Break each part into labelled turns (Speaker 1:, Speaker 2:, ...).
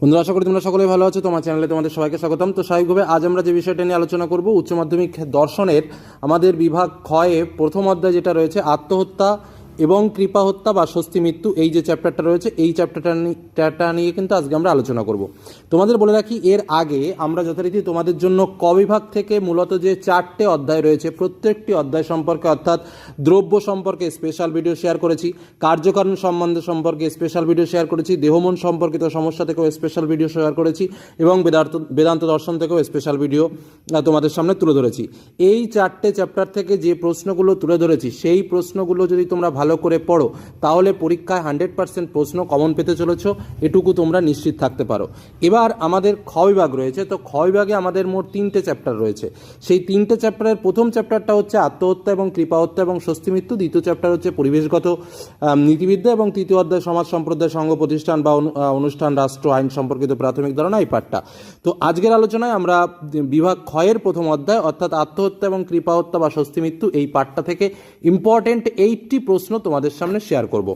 Speaker 1: বন্ধুরা, আশা করি তোমরা সকলেই ভালো আছো। তোমার চ্যানেলে তোমাদের সবাইকে স্বাগতম। তো স্বাভাবিকভাবে আজ আমরা যে বিষয়টা নিয়ে আলোচনা করব, উচ্চ মাধ্যমিক দর্শনের, আমাদের বিভাগ ক্ষয়ে প্রথম অধ্যায় যেটা রয়েছে, আত্মহত্যা এবং কৃপা হত্যা বা স্বস্তি মৃত্যু, এই যে চ্যাপ্টারটা রয়েছে, এই চ্যাপ্টারটা নিয়ে কিন্তু আজকে আমরা আলোচনা করব। তোমাদের বলে রাখি, এর আগে আমরা যথারীতি তোমাদের জন্য ক বিভাগ থেকে মূলত যে চারটে অধ্যায় রয়েছে, প্রত্যেকটি অধ্যায় সম্পর্কে অর্থাৎ দ্রব্য সম্পর্কে স্পেশাল ভিডিও শেয়ার করেছি, কার্যকারণ সম্বন্ধে সম্পর্কে স্পেশাল ভিডিও শেয়ার করেছি, দেহমন সম্পর্কিত সমস্যা থেকেও স্পেশাল ভিডিও শেয়ার করেছি, এবং বেদান্ত বেদান্ত দর্শন থেকেও স্পেশাল ভিডিও তোমাদের সামনে তুলে ধরেছি। এই চারটে চ্যাপ্টার থেকে যে প্রশ্নগুলো তুলে ধরেছি, সেই প্রশ্নগুলো যদি তোমরা ভালো করে পড়ো, তাহলে পরীক্ষায় হান্ড্রেড পার্সেন্ট প্রশ্ন কমন পেতে চলেছ, এটুকু তোমরা নিশ্চিত থাকতে পারো। এবার আমাদের খ বিভাগ রয়েছে, তো খ বিভাগে আমাদের মোট তিনটে চ্যাপ্টার রয়েছে। সেই তিনটে চ্যাপ্টারের প্রথম চ্যাপ্টারটা হচ্ছে আত্মহত্যা এবং কৃপা হত্যা এবং স্বস্তি মৃত্যু, দ্বিতীয় চ্যাপ্টার হচ্ছে পরিবেশগত নীতিবিদ্যা এবং তৃতীয় অধ্যায় সমাজ সম্প্রদায় সংঘ প্রতিষ্ঠান বা অনুষ্ঠান, রাষ্ট্র, আইন সম্পর্কিত প্রাথমিক ধারণা এই পাঠটা। তো আজকের আলোচনায় আমরা বিভাগ ক্ষয়ের প্রথম অধ্যায় অর্থাৎ আত্মহত্যা এবং কৃপা হত্যা বা স্বস্তি মৃত্যু এই পাঠটা থেকে ইম্পর্টেন্ট এইটটি প্রশ্ন তোমাদের সামনে শেয়ার করব।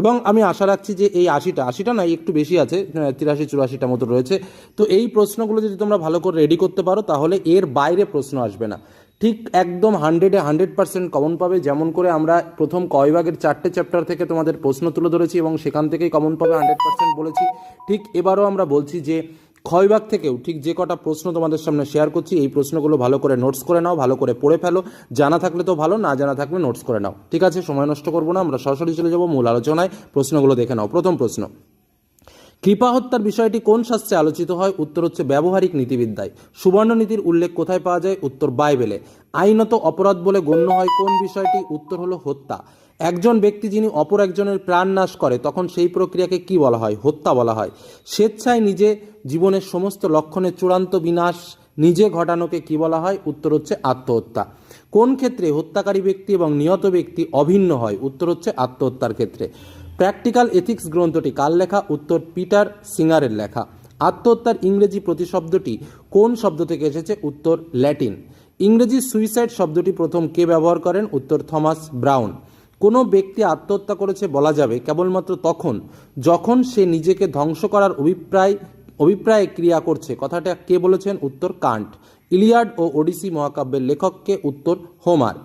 Speaker 1: এবং আমি আশা রাখছি যে এই আশিটা আশিটা না একটু বেশি আছে তিরাশি, চুরাশিটা মতো রয়েছে। তো এই প্রশ্নগুলো যদি তোমরা ভালো করে রেডি করতে পারো, তাহলে এর বাইরে প্রশ্ন আসবে না। ঠিক একদম হান্ড্রেডে হান্ড্রেড পার্সেন্ট কমন পাবে, যেমন করে আমরা প্রথম কয়বাগের চারটে চ্যাপ্টার থেকে তোমাদের প্রশ্ন তুলে ধরেছি এবং সেখান থেকেই কমন পাবে হান্ড্রেড পার্সেন্ট বলেছি। ঠিক এবারও আমরা বলছি যে ক্ষয়ভাগ থেকেও ঠিক যে কটা প্রশ্ন তোমাদের সামনে শেয়ার করছি, এই প্রশ্নগুলো ভালো করে নোটস করে নাও, ভালো করে পড়ে ফেলো। জানা থাকলে তো ভালো, না জানা থাকলে নোটস করে নাও। ঠিক আছে, সময় নষ্ট করব না, আমরা সরাসরি চলে যাব মূল আলোচনায়। প্রশ্নগুলো দেখে নাও। প্রথম প্রশ্ন, কৃপা হত্যার বিষয়টি কোন শাস্ত্রে আলোচিত হয়? উত্তর হচ্ছে ব্যবহারিক নীতিবিদ্যায়। সুবর্ণ নীতির উল্লেখ কোথায় পাওয়া যায়? উত্তর বাইবেলে। আইনত অপরাধ বলে গণ্য হয় কোন বিষয়টি? উত্তর হলো হত্যা। একজন ব্যক্তি যিনি অপর একজনের প্রাণ নাশ করে, তখন সেই প্রক্রিয়াকে কি বলা হয়? হত্যা বলা হয়। স্বেচ্ছায় নিজে জীবনের সমস্ত লক্ষণের চূড়ান্ত বিনাশ নিজে ঘটানোকে কি বলা হয়? উত্তর হচ্ছে আত্মহত্যা। কোন ক্ষেত্রে হত্যাকারী ব্যক্তি এবং নিহত ব্যক্তি অভিন্ন হয়? উত্তর হচ্ছে আত্মহত্যার ক্ষেত্রে। প্র্যাকটিক্যাল এথিক্স গ্রন্থটি কার লেখা? উত্তর পিটার সিঙ্গারের লেখা। আত্মহত্যার ইংরেজি প্রতিশব্দটি কোন শব্দ থেকে এসেছে? উত্তর ল্যাটিন। ইংরেজি সুইসাইড শব্দটি প্রথম কে ব্যবহার করেন? উত্তর থমাস ব্রাউন। কোনো ব্যক্তি আত্মহত্যা করেছে বলা যাবে কেবলমাত্র তখন, যখন সে নিজেকে ধ্বংস করার অভিপ্রায়, অভিপ্রায়ে ক্রিয়া করছে। কথাটা কে বলেছেন? উত্তর কান্ট। ইলিয়াড ও ওডিসি মহাকাব্যের লেখককে উত্তর Homer.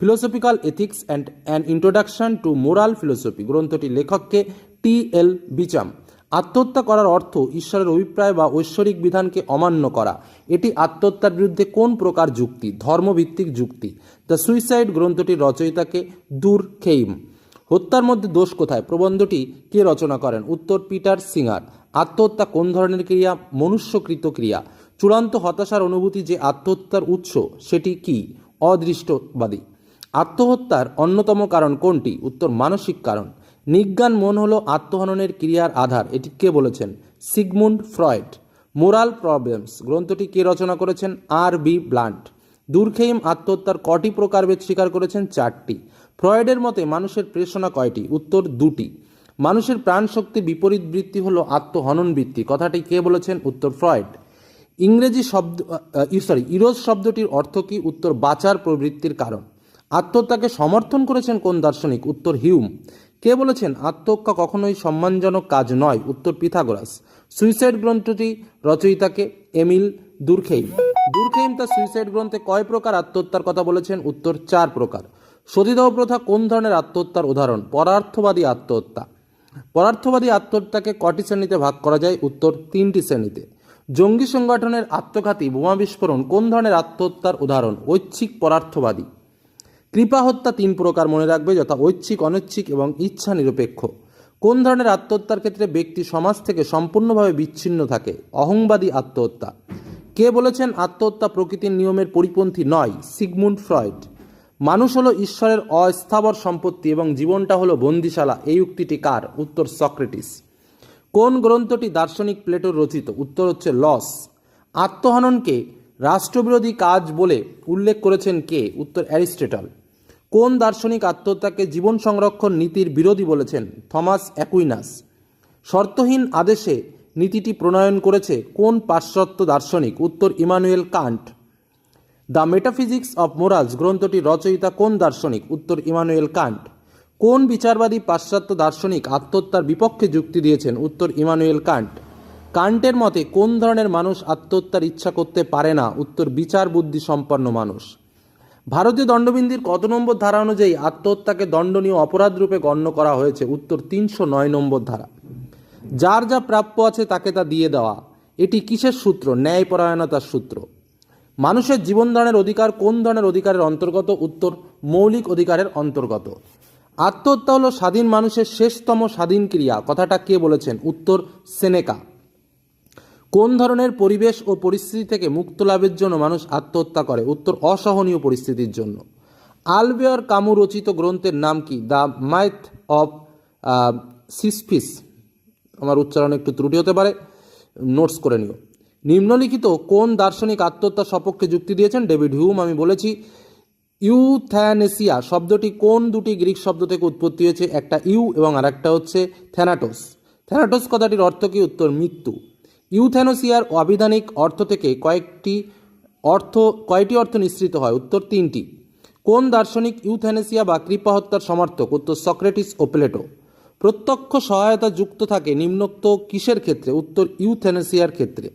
Speaker 1: Philosophical ethics and an introduction to moral philosophy গ্রন্থটি লেখককে টি এল বিচাম। আত্মহত্যা করার অর্থ ঈশ্বরের অভিপ্রায় বা ঐশ্বরিক বিধানকে অমান্য করা। এটি আত্মহত্যার বিরুদ্ধে কোন প্রকার যুক্তি? ধর্মভিত্তিক যুক্তি। দ্য সুইসাইড গ্রন্থটির রচয়িতাকে দূর খেইম। হত্যার মধ্যে দোষ কোথায়? প্রবন্ধটি কে রচনা করেন? উত্তর পিটার সিঙ্গার। আত্মহত্যা কোন ধরনের ক্রিয়া? মনুষ্যকৃত ক্রিয়া। চূড়ান্ত হতাশার অনুভূতি যে আত্মহত্যার উৎস, সেটি কি? অদৃষ্টবাদী। আত্মহত্যার অন্যতম কারণ কোনটি? উত্তর মানসিক কারণ। নিজ্ঞান মন হলো আত্মহননের ক্রিয়ার আধার, এটি কে বলেছেন? Sigmund Freud. মোরাল প্রবলেমস, গ্রন্থটি কে রচনা করেছেন? আর বি ব্লান্ট। দুর্খেইম আত্মহত্যার কটি প্রকারভেদ স্বীকার করেছেন? চারটি। ফ্রয়েডের মতে মানুষের প্রেষণা কয়টি? উত্তর দুটি। মানুষের প্রাণশক্তি বিপরীত বৃত্তি হলো আত্মহনন বৃত্তি। কথাটি কে বলেছেন? উত্তর ফ্রয়েড। ইংরেজি শব্দ সরি, ইরোজ শব্দটির অর্থ কি? উত্তর বাঁচার প্রবৃত্তির কারণ। আত্মহত্যাকে সমর্থন করেছেন কোন দার্শনিক? উত্তর হিউম। কে বলেছেন, আত্মহত্যা কখনোই সম্মানজনক কাজ নয়? উত্তর পিথাগোরাস। সুইসাইড গ্রন্থটি রচয়িতাকে এমিল দুর্খেইম। দুর্খেইম তার সুইসাইড গ্রন্থে কয় প্রকার আত্মহত্যার কথা বলেছেন? উত্তর চার প্রকার। সতীদাহ প্রথা কোন ধরনের আত্মহত্যার উদাহরণ? পরার্থবাদী আত্মহত্যা। পরার্থবাদী আত্মহত্যাকে কটি শ্রেণীতে ভাগ করা যায়? উত্তর তিনটি শ্রেণীতে। জঙ্গি সংগঠনের আত্মঘাতী বোমা বিস্ফোরণ কোন ধরনের আত্মহত্যার উদাহরণ? ঐচ্ছিক পরার্থবাদী। কৃপা হত্যা তিন প্রকার মনে রাখবে, যথা ঐচ্ছিক, অনৈচ্ছিক এবং ইচ্ছা নিরপেক্ষ কোন ধরনের আত্মহত্যার ক্ষেত্রে ব্যক্তি সমাজ থেকে সম্পূর্ণভাবে বিচ্ছিন্ন থাকে? অহংবাদী আত্মহত্যা। কে বলেছেন আত্মহত্যা প্রকৃতির নিয়মের পরিপন্থী নয়? Sigmund Freud. মানুষ হলো ঈশ্বরের অস্থাবর সম্পত্তি এবং জীবনটা হলো বন্দিশালা। এই উক্তিটি কার? উত্তর সক্রেটিস। কোন গ্রন্থটি দার্শনিক প্লেটোর রচিত? উত্তর হচ্ছে লস। আত্মহননকে রাষ্ট্রবিরোধী কাজ বলে উল্লেখ করেছেন কে? উত্তর অ্যারিস্টটল। কোন দার্শনিক আত্মহত্যাকে জীবন সংরক্ষণ নীতির বিরোধী বলেছেন? Thomas Aquinas. শর্তহীন আদেশে নীতিটি প্রণয়ন করেছে কোন পাশ্চাত্য দার্শনিক? উত্তর Immanuel Kant. The metaphysics of morals গ্রন্থটি রচয়িতা কোন দার্শনিক? উত্তর ইমানুয়েল কান্ট। কোন বিচারবাদী পাশ্চাত্য দার্শনিক আত্মহত্যার বিপক্ষে যুক্তি দিয়েছেন? উত্তর ইমানুয়েল কান্ট। কান্টের মতে, কোন ধরনের মানুষ আত্মহত্যার ইচ্ছা করতে পারে না? উত্তর বিচার বুদ্ধি সম্পন্ন মানুষ। ভারতীয় দণ্ডবিধির কত নম্বর ধারা অনুযায়ী আত্মহত্যাকে দণ্ডনীয় অপরাধ রূপে গণ্য করা হয়েছে? উত্তর, তিনশো নয় নম্বর ধারা। যার যা প্রাপ্য আছে তাকে তা দিয়ে দেওয়া। এটি কিসের সূত্র? ন্যায়পরায়ণতার সূত্র। মানুষের জীবন ধারণের অধিকার কোন ধরনের অধিকারের অন্তর্গত? উত্তর, মৌলিক অধিকারের অন্তর্গত। আত্মহত্যা হল স্বাধীন মানুষের শেষতম স্বাধীন ক্রিয়া। কথাটা কে বলেছেন? উত্তর, সেনেকা। কোন ধরনের পরিবেশ ও পরিস্থিতি থেকে মুক্ত লাভের জন্য মানুষ আত্মহত্যা করে? উত্তর, অসহনীয় পরিস্থিতির জন্য। আলবেয়ার কামু রচিত গ্রন্থের নাম কি? The myth of Sisyphus. আমার উচ্চারণ একটু ত্রুটি হতে পারে, নোটস করে নিও। নিম্নলিখিত কোন দার্শনিক আত্মহত্যা সপক্ষে যুক্তি দিয়েছেন? ডেভিড হিউম আমি বলেছি। ইউথ্যানেসিয়া শব্দটি কোন দুটি গ্রিক শব্দ থেকে উৎপত্তি হয়েছে? একটা ইউ এবং আরেকটা হচ্ছে থ্যানাটোস। থ্যানাটোস কথাটির অর্থ কি? উত্তর, মৃত্যু। ইউথ্যানোসিয়ার আবিধানিক অর্থ থেকে কয়েকটি অর্থ কয়টি অর্থ নিঃসৃত হয়। উত্তর তিনটি। কোন দার্শনিক ইউথ্যানেসিয়া বা কৃপা হত্যার সমর্থক? উত্তর সক্রেটিস ও প্লেটো। প্রত্যক্ষ সহায়তা যুক্ত থাকে নিম্নোক্ত কিসের ক্ষেত্রে? উত্তর ইউথ্যানেসিয়ার ক্ষেত্রে।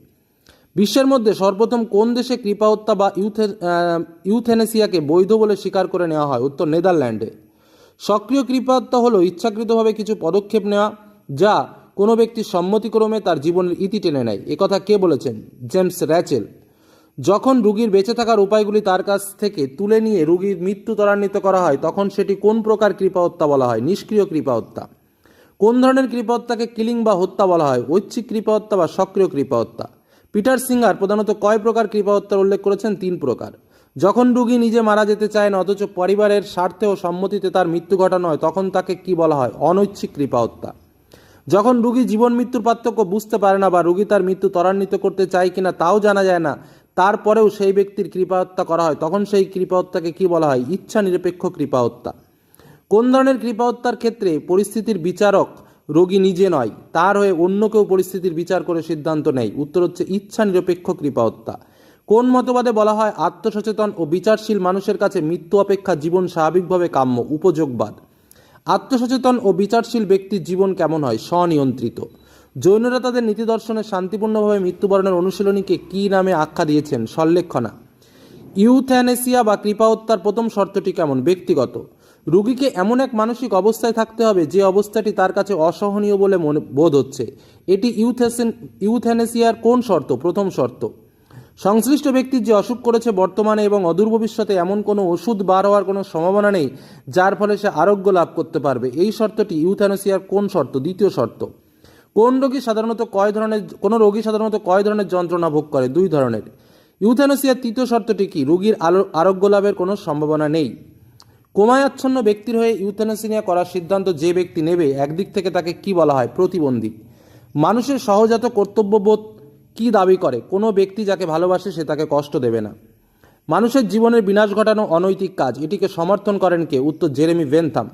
Speaker 1: বিশ্বের মধ্যে সর্বপ্রথম কোন দেশে কৃপা হত্যা বা ইউথে আহ, ইউথ্যানেসিয়াকে বৈধ বলে স্বীকার করে নেওয়া হয়? উত্তর নেদারল্যান্ডে। সক্রিয় কৃপা হত্যা হলো ইচ্ছাকৃতভাবে কিছু পদক্ষেপ নেওয়া যা কোনো ব্যক্তির সম্মতিক্রমে তার জীবনের ইতি টেনে নেয়। একথা কে বলেছেন? James Rachel. যখন রুগীর বেঁচে থাকার উপায়গুলি তার কাছ থেকে তুলে নিয়ে রুগীর মৃত্যু ত্বরান্বিত করা হয়, তখন সেটি কোন প্রকার কৃপা হত্যা বলা হয়? নিষ্ক্রিয় কৃপা হত্যা। কোন ধরনের কৃপা হত্যাকে কিলিং বা হত্যা বলা হয়? ঐচ্ছিক কৃপা হত্যা বা সক্রিয় কৃপা হত্যা। পিটার সিঙ্গার প্রধানত কয় প্রকার কৃপা হত্যার উল্লেখ করেছেন? তিন প্রকার। যখন রুগী নিজে মারা যেতে চায় না, অথচ পরিবারের স্বার্থে ও সম্মতিতে তার মৃত্যু ঘটানো হয়, তখন তাকে কি বলা হয়? অনৈচ্ছিক কৃপা হত্যা। যখন রুগী জীবন মৃত্যুর পার্থক্য বুঝতে পারে না বা রুগী তার মৃত্যু ত্বরান্বিত করতে চায় কিনা তাও জানা যায় না, তারপরেও সেই ব্যক্তির কৃপা হত্যা করা হয়। তখন সেই কৃপা হত্যাকে কি বলা হয়? ইচ্ছা নিরপেক্ষ কৃপা হত্যা কোন ধরনের কৃপা হত্যার ক্ষেত্রে পরিস্থিতির বিচারক রোগী নিজে নয়, তার হয়ে অন্য কেউ পরিস্থিতির বিচার করে সিদ্ধান্ত নেয়? উত্তর হচ্ছে ইচ্ছা নিরপেক্ষ কৃপা হত্যা কোন মতবাদে বলা হয়, আত্মসচেতন ও বিচারশীল মানুষের কাছে মৃত্যু অপেক্ষা জীবন স্বাভাবিকভাবে কাম্য, উপযোগবাদ? আত্মসচেতন ও বিচারশীল ব্যক্তির জীবন কেমন হয় স্বনিয়ন্ত্রিত। জৈনরা তাদের নীতি দর্শনে শান্তিপূর্ণভাবে মৃত্যুবরণের অনুশীলনীকে কী নামে আখ্যা দিয়েছেন সল্লেখনা। ইউথ্যানেসিয়া বা কৃপা হত্যার প্রথম শর্তটি কেমন? ব্যক্তিগত। রুগীকে এমন এক মানসিক অবস্থায় থাকতে হবে যে অবস্থাটি তার কাছে অসহনীয় বলে মনে বোধ হচ্ছে। এটি ইউথেসেন ইউথ্যানেসিয়ার কোন শর্ত? প্রথম শর্ত। সংশ্লিষ্ট ব্যক্তির যে অসুখ করেছে বর্তমানে এবং অদূর ভবিষ্যতে এমন কোনো ওষুধ বার হওয়ার কোনো সম্ভাবনা নেই, যার ফলে সে আরোগ্য লাভ করতে পারবে। এই শর্তটি ইউথ্যানেসিয়ার কোন শর্ত? দ্বিতীয় শর্ত, কোন রোগী সাধারণত কয় ধরনের, কোনো রোগী সাধারণত কয় ধরনের যন্ত্রণা ভোগ করে? দুই ধরনের। ইউথ্যানেসিয়ার তৃতীয় শর্তটি কি? রোগীর আরোগ্য লাভের কোনো সম্ভাবনা নেই। কোমায়াচ্ছন্ন ব্যক্তির হয়ে ইউথ্যানাসিনিয়া করার সিদ্ধান্ত যে ব্যক্তি নেবে, একদিক থেকে তাকে কি বলা হয়? প্রতিবন্ধী। মানুষের সহজাত কর্তব্যবোধ কি দাবি করে? কোনো ব্যক্তি যাকে ভালোবাসে সে তাকে কষ্ট দেবে না। মানুষের জীবনের বিনাশ ঘটানো অনৈতিক কাজ, এটিকে সমর্থন করেন কে? উত্তর জেরেমি ভেনথাম।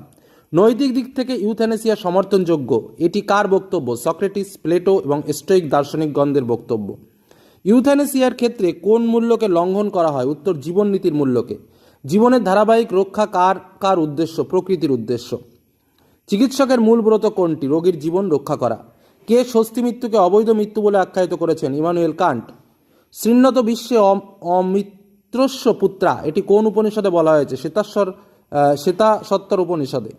Speaker 1: নৈতিক দিক থেকে ইউথ্যানেসিয়া সমর্থনযোগ্য, এটি কার বক্তব্য? সক্রেটিস, প্লেটো এবং স্টোইক দার্শনিকগণদের বক্তব্য। ইউথ্যানেসিয়ার ক্ষেত্রে কোন মূল্যকে লঙ্ঘন করা হয়? উত্তর জীবন নীতির মূল্যকে। জীবনের ধারাবাহিক রক্ষা কার কার উদ্দেশ্য? প্রকৃতির উদ্দেশ্য। চিকিৎসকের মূল ব্রত কোনটি? রোগীর জীবন রক্ষা করা। কে স্বস্তি মৃত্যুকে অবৈধ মৃত্যু বলে আখ্যায়িত করেছেন? Immanuel Kant. শ্রীনত বিশ্বে অম- অমিত্রস্য পুত্রা, এটি কোন উপনিষদে বলা হয়েছে? শ্বেতাশ্বর শ্বেতা সত্তর উপনিষদে।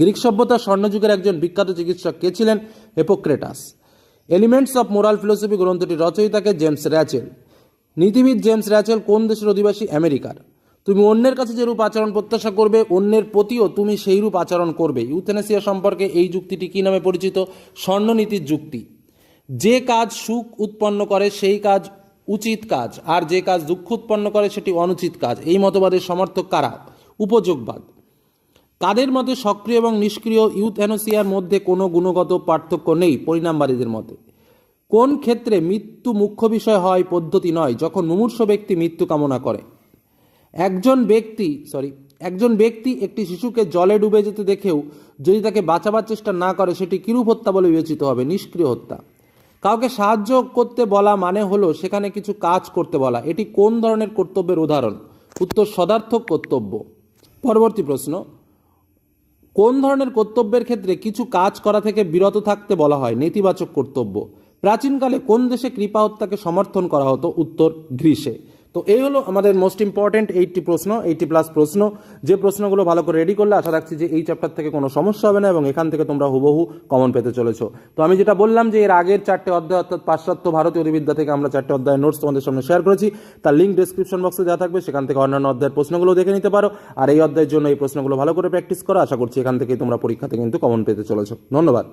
Speaker 1: গ্রিক সভ্যতার স্বর্ণযুগের একজন বিখ্যাত চিকিৎসক কে ছিলেন? Hippocrates. Elements of Moral Philosophy গ্রন্থটি রচয়িতাকে জেমস র্যাচেল। নীতিবিদ জেমস র্যাচেল কোন দেশের অধিবাসী? আমেরিকার। তুমি অন্যের কাছে যেরূপ আচরণ প্রত্যাশা করবে, অন্যের প্রতিও তুমি সেইরূপ আচরণ করবে। ইউথেনেসিয়া সম্পর্কে এই যুক্তিটি কী নামে পরিচিত? স্বর্ণনীতির যুক্তি। যে কাজ সুখ উৎপন্ন করে, সেই কাজ উচিত কাজ। আর যে কাজ দুঃখ উৎপন্ন করে, সেটি অনুচিত কাজ। এই মতবাদের সমর্থক কারা? উপযোগবাদ। কাদের মতে সক্রিয় এবং নিষ্ক্রিয় ইউথ্যানোসিয়ার মধ্যে কোনো গুণগত পার্থক্য নেই? পরিণামবাদীদের মতে। কোন ক্ষেত্রে মৃত্যু মুখ্য বিষয় হয় পদ্ধতি নয়? যখন মুমূর্ষ ব্যক্তি মৃত্যু কামনা করে। একজন ব্যক্তি সরি একজন ব্যক্তি একটি শিশুকে জলে ডুবে যেতে দেখেও যদি তাকে বাঁচাবার চেষ্টা না করে, সেটি কিরূপ হত্যা বলে বিবেচিত হবে? নিষ্ক্রিয় হত্যা। কাউকে সাহায্য করতে বলা মানে হলো সেখানে কিছু কাজ করতে বলা। এটি কোন ধরনের কর্তব্যের উদাহরণ? উত্তর, সদার্থক কর্তব্য। পরবর্তী প্রশ্ন, কোন ধরনের কর্তব্যের ক্ষেত্রে কিছু কাজ করা থেকে বিরত থাকতে বলা হয়? নেতিবাচক কর্তব্য। প্রাচীনকালে কোন দেশে কৃপা হত্যাকে সমর্থন করা হতো? উত্তর, গ্রীসে। তো এই হলো আমাদের মোস্ট ইম্পর্টেন্ট এইটটি প্রশ্ন এইটটি প্লাস প্রশ্ন। যে প্রশ্নগুলো ভালো করে রেডি করলে আশা রাখছি যে এই চ্যাপ্টার থেকে কোনো সমস্যা হবে না এবং এখান থেকে তোমরা হুবহু কমন পেতে চলেছো। তো আমি যেটা বললাম যে এর আগের চারটে অধ্যায় অর্থাৎ পাশ্চাত্য ভারতীয় অধিবিদ্যা থেকে আমরা চারটে অধ্যায় নোটস তোমাদের সামনে শেয়ার করেছি, তার লিঙ্ক ডিসক্রিপশন বক্সে দেওয়া থাকবে সেখান থেকে অন্যান্য অধ্যায়ের প্রশ্নগুলো দেখে নিতে পারো। আর এই অধ্যায়ের জন্য এই প্রশ্নগুলো ভালো করে প্র্যাকটিস করো, আশা করছি এখান থেকে তোমরা পরীক্ষাতে কিন্তু কমন পেতে চলেছো। ধন্যবাদ।